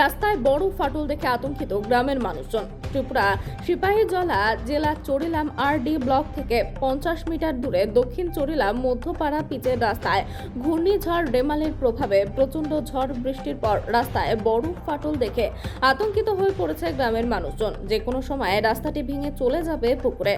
রাস্তায় বড় ফাটল দেখে আতঙ্কিত গ্রামের মানুষজন। ত্রিপুরা সিপাহীজলা জেলা চরিলাম আরডি ব্লক থেকে পঞ্চাশ মিটার দূরে দক্ষিণ চরিলাম মধ্যপাড়া পিচের রাস্তায় ঘূর্ণিঝড় রেমালের প্রভাবে প্রচণ্ড ঝড় বৃষ্টির পর রাস্তায় বড় ফাটল দেখে আতঙ্কিত হয়ে পড়েছে গ্রামের মানুষজন। যে কোনো সময় রাস্তাটি ভেঙে চলে যাবে পুকুরে।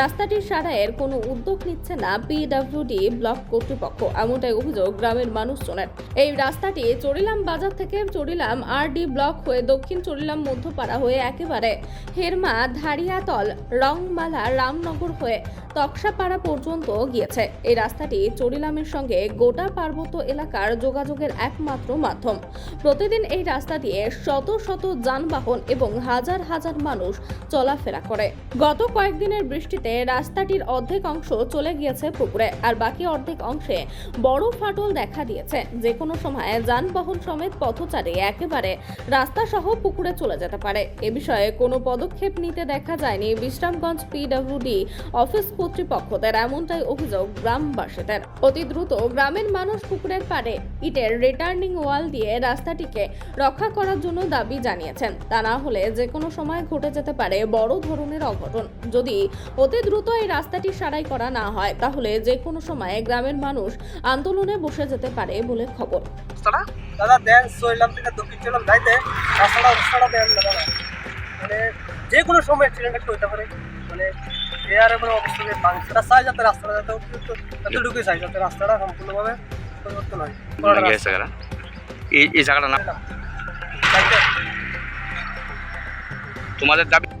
রাস্তাটির সারাইয়ের কোনো উদ্যোগ নিচ্ছে না পিডব্লিউডি ব্লক কর্তৃপক্ষ, এমনটাই অভিযোগ গ্রামের মানুষজনের। এই রাস্তাটি চরিলাম বাজার থেকে চরিলাম আরডি ব্লক হয়ে দক্ষিণ চরিলাম মধ্যপাড়া হয়ে একেবারে হেরমা ধারিয়াতল রংমালা রামনগর হয়ে তক্সাপাড়া পর্যন্ত গিয়েছে। এই রাস্তাটি চরিলামের সঙ্গে গোটা পার্বত্য এলাকার যোগাযোগের একমাত্র মাধ্যম। প্রতিদিন এই রাস্তা দিয়ে শত শত যানবাহন এবং হাজার হাজার মানুষ চলাফেরা করে। গত কয়েকদিনের বৃষ্টিতে রাস্তাটির অর্ধেক অংশ চলে গিয়েছে পুকুরে, আর বাকি অর্ধেক অংশে বড় ফাটল দেখা দিয়েছে। যে কোনো সময় যানবাহন সমেত পথচারী একেবারে রাস্তা সহ পুকুরে চলে যেতে পারে। এ বিষয়ে কোনো পদক্ষেপ নিতে দেখা যায়নি বিশ্রামগঞ্জ পিডব্লিউডি অফিস কর্তৃপক্ষদের এমনটাই অভিযোগ গ্রামবাসীদের। অতি দ্রুত গ্রামের মানুষ পুকুরের পাড়ে ইটের রিটার্নিং ওয়াল দিয়ে রাস্তাটিকে রক্ষা করার জন্য দাবি জানিয়েছেন। তা না হলে যে কোনো সময় ঘটে যেতে পারে বড় ধরনের অঘটন। যদি অতি দ্রুত এই রাস্তাটি সারাই করা না হয়, তাহলে যে কোনো সময় গ্রামের মানুষ আন্দোলনে বসে যেতে পারে বলে খবর। মানে যে কোনো সময় অ্যাক্সিডেন্ট হইতে পারে। মানে এয়ার অবস্থাতে বাংলাটা চাই যাতে রাস্তাটা যাতে অতিরিক্ত এতটুকুই চাই যাতে রাস্তাটা সম্পূর্ণভাবে পরিবর্তন হয় মানে এই এই না তোমাদের দাবি